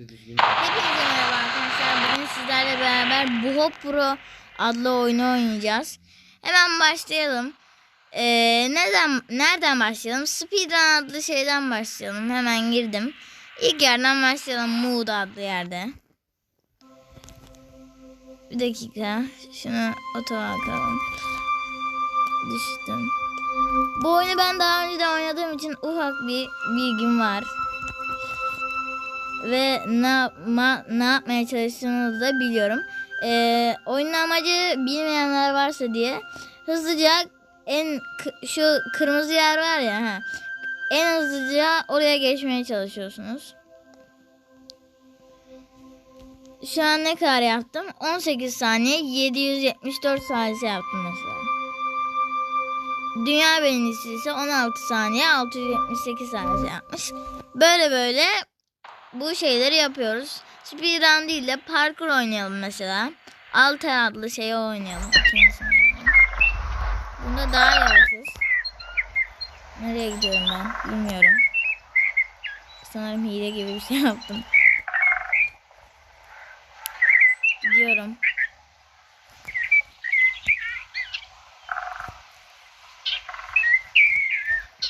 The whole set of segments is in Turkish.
Hepinize merhaba arkadaşlar. Bugün sizlerle beraber Buho Pro adlı oyunu oynayacağız. Hemen başlayalım. Ee, neden nereden başlayalım? Speedrun adlı şeyden başlayalım. Hemen girdim. İlk yerden başlayalım. Mood adlı yerde. Bir dakika. Şunu otoya bakalım. Düştüm. Bu oyunu ben daha önce de oynadığım için ufak bir bilgim var ve ne yapma, ne yapmaya çalıştığını da biliyorum. Ee, oyunun amacı bilmeyenler varsa diye hızlıca en şu kırmızı yer var ya ha, en hızlıca oraya geçmeye çalışıyorsunuz. Şu an ne kadar yaptım? 18 saniye 774 saniye yaptım mesela. Dünya birincisi ise 16 saniye 678 saniye yapmış. Böyle böyle bu şeyleri yapıyoruz. Speedrun değil de parkur oynayalım mesela. Alter adlı şeyi oynayalım. Bunda daha yavaşız. Nereye gidiyorum ben bilmiyorum. Sanırım hile gibi bir şey yaptım. Gidiyorum.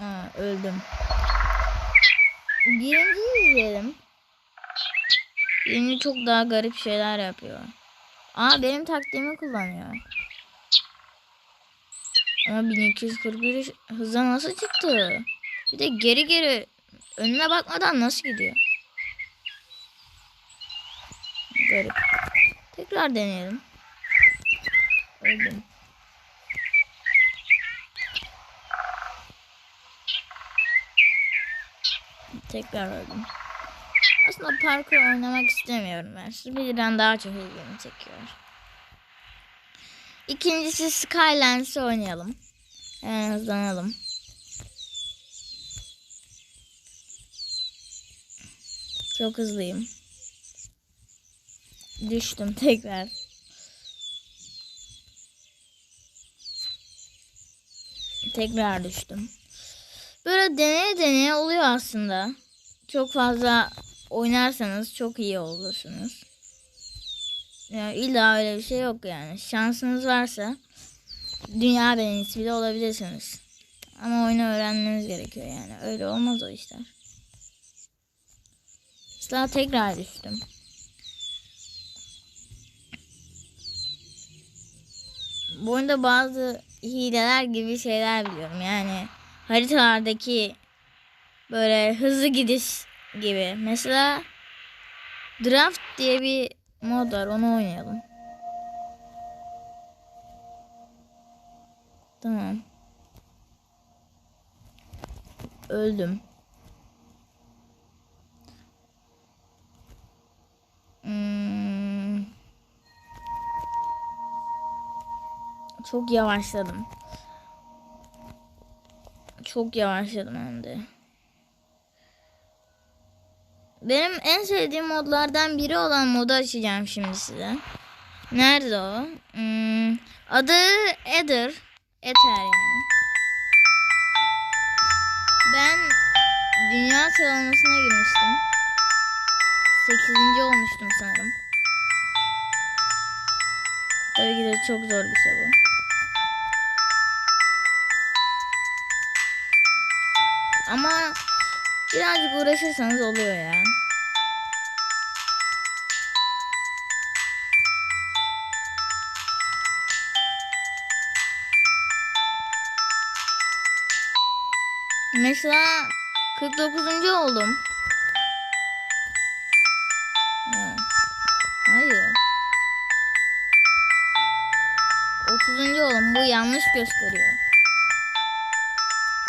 Aa, öldüm. Birinciyi izleyelim. Birinci çok daha garip şeyler yapıyor. Aa benim taktiğimi kullanıyor. Ama 1241 hızla nasıl çıktı? Bir de geri geri önüne bakmadan nasıl gidiyor? Garip. Tekrar deneyelim. Öldüm. Tekrar öldüm. Aslında parkur oynamak istemiyorum ben. Speedrun daha çok ilgimi çekiyor. İkincisi Skylands'ı oynayalım. Hemen hızlanalım. Çok hızlıyım. Düştüm tekrar. Tekrar düştüm. Böyle deneye deneye oluyor aslında. Çok fazla oynarsanız çok iyi olursunuz. Yani illa öyle bir şey yok yani. Şansınız varsa dünya birincisi bile olabilirsiniz. Ama oyunu öğrenmeniz gerekiyor yani. Öyle olmaz o işler. Mesela tekrar düştüm. Bu oyunda bazı hileler gibi şeyler biliyorum. Yani haritalardaki böyle hızlı gidiş gibi. Mesela Draft diye bir mod var. Onu oynayalım. Tamam. Öldüm. Hmm. Çok yavaşladım. Çok yavaşladım hem de. Benim en sevdiğim modlardan biri olan modu açacağım şimdi size. Nerede o? Hmm, adı Ether. Ether yani. Ben dünya sıralamasına girmiştim. 8. olmuştum sanırım. Tabii ki de çok zor bir şey bu. Ama birazcık uğraşırsanız oluyor ya. Mesela 49. oldum. Hayır. 30. oldum. Bu yanlış gösteriyor.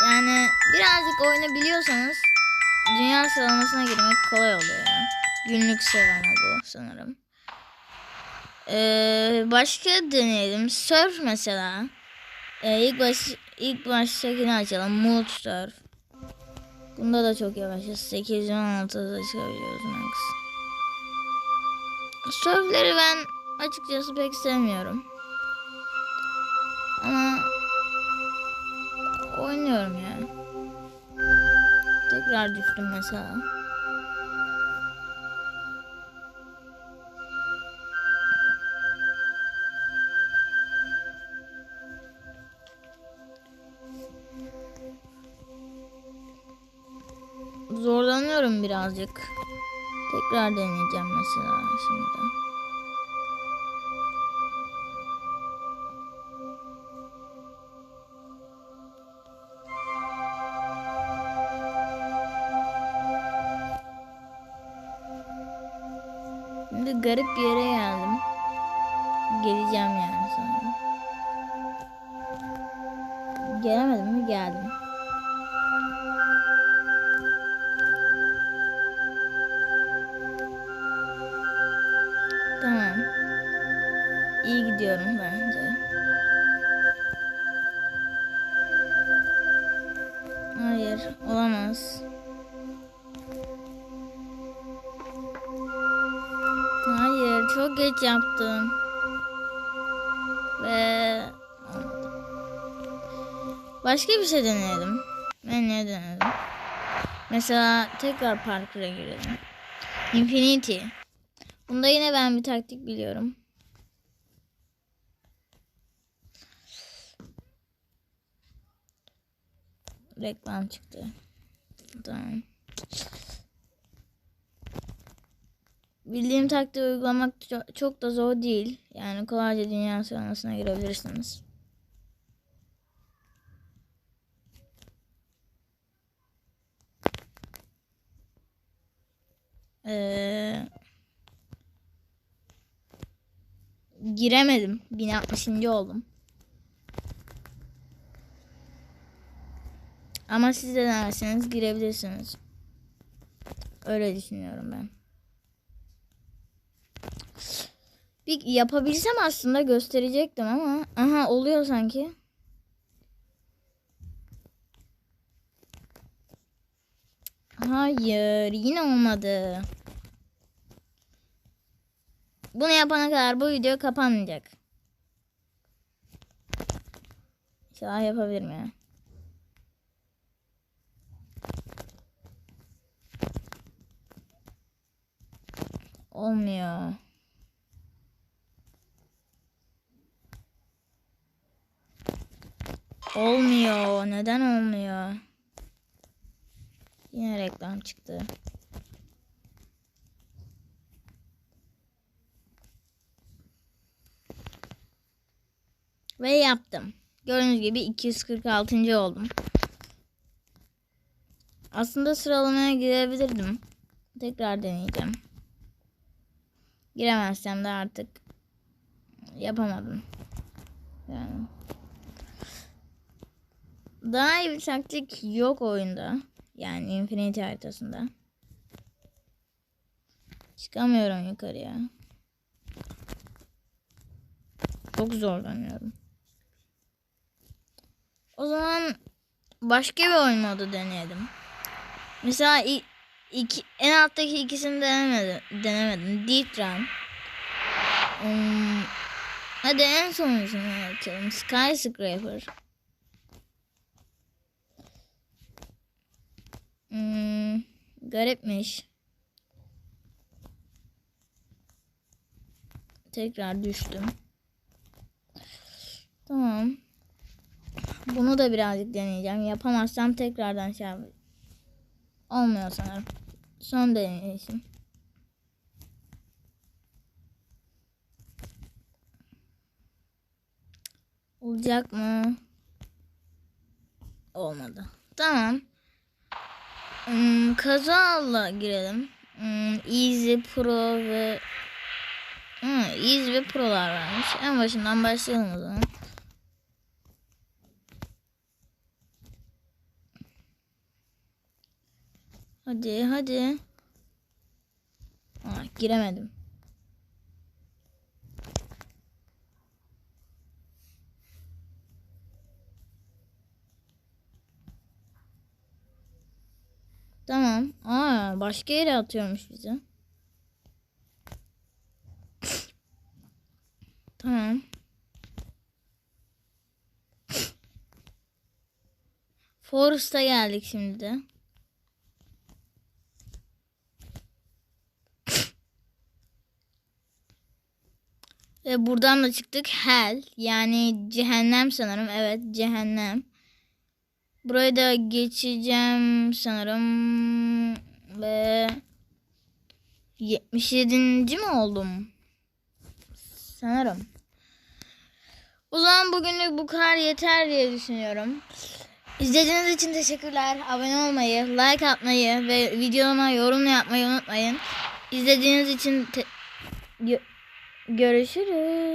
Yani birazcık oyunu biliyorsanız dünya sıralamasına girmek kolay oluyor. Günlük sıralama bu sanırım. Ee, başka deneyelim. Surf mesela. Ee, ilk baş ilk baştakini açalım. Mood Surf. Bunda da çok yavaşız. 816'da çıkabiliyoruz max. Surfleri ben açıkçası pek sevmiyorum. Ama oynuyorum yani tekrar düştüm mesela. Zorlanıyorum birazcık. Tekrar deneyeceğim mesela şimdi. Şimdi garip bir yere geldim. Geleceğim yani sonra. Gelemedim mi? Geldim. Tamam. İyi gidiyorum bence. Çok geç yaptım. Ve. Başka bir şey deneyelim. Ben ne denedim? Mesela tekrar parkura girelim. Infinity. Bunda yine ben bir taktik biliyorum. Reklam çıktı. Tamam. Bildiğim taktiği uygulamak ço- çok da zor değil. Yani kolayca dünya sıralamasına girebilirsiniz. Ee, giremedim. 1060. oldum. Ama siz de denerseniz girebilirsiniz. Öyle düşünüyorum ben. Bir yapabilsem aslında gösterecektim ama aha oluyor sanki. Hayır, yine olmadı. Bunu yapana kadar bu video kapanmayacak. İnşallah yapabilirim ya. Olmuyor. Olmuyor. Neden olmuyor? Yine reklam çıktı. Ve yaptım. Gördüğünüz gibi 246. oldum. Aslında sıralamaya girebilirdim. Tekrar deneyeceğim. Giremezsem de artık yapamadım. Yani. Daha iyi bir taktik yok oyunda. Yani Infinity haritasında. Çıkamıyorum yukarıya. Çok zorlanıyorum. O zaman başka bir oyun modu deneyelim. Mesela iki, en alttaki ikisini denemedim. denemedim. Deep Run. Hmm, hadi en sonuncusunu açalım. Skyscraper. Hmm, garipmiş. Tekrar düştüm. Tamam. Bunu da birazcık deneyeceğim. Yapamazsam tekrardan şey yap- Olmuyor sanırım. Son deneyişim. Olacak mı? Olmadı. Tamam. Hmm, kazalla girelim. Hmm, Easy Pro ve hmm, Easy ve Pro'lar varmış. En başından başlayalım o zaman. Hadi hadi. Aa, giremedim. Tamam. Aa, başka yere atıyormuş bizi. Tamam. Forest'a geldik şimdi de. Ve buradan da çıktık. Hell. Yani cehennem sanırım. Evet cehennem. Burayı da geçeceğim sanırım. Ve 77. mi oldum? Sanırım. O zaman bugünlük bu kadar yeter diye düşünüyorum. İzlediğiniz için teşekkürler. Abone olmayı, like atmayı ve videoma yorum yapmayı unutmayın. İzlediğiniz için gö- görüşürüz.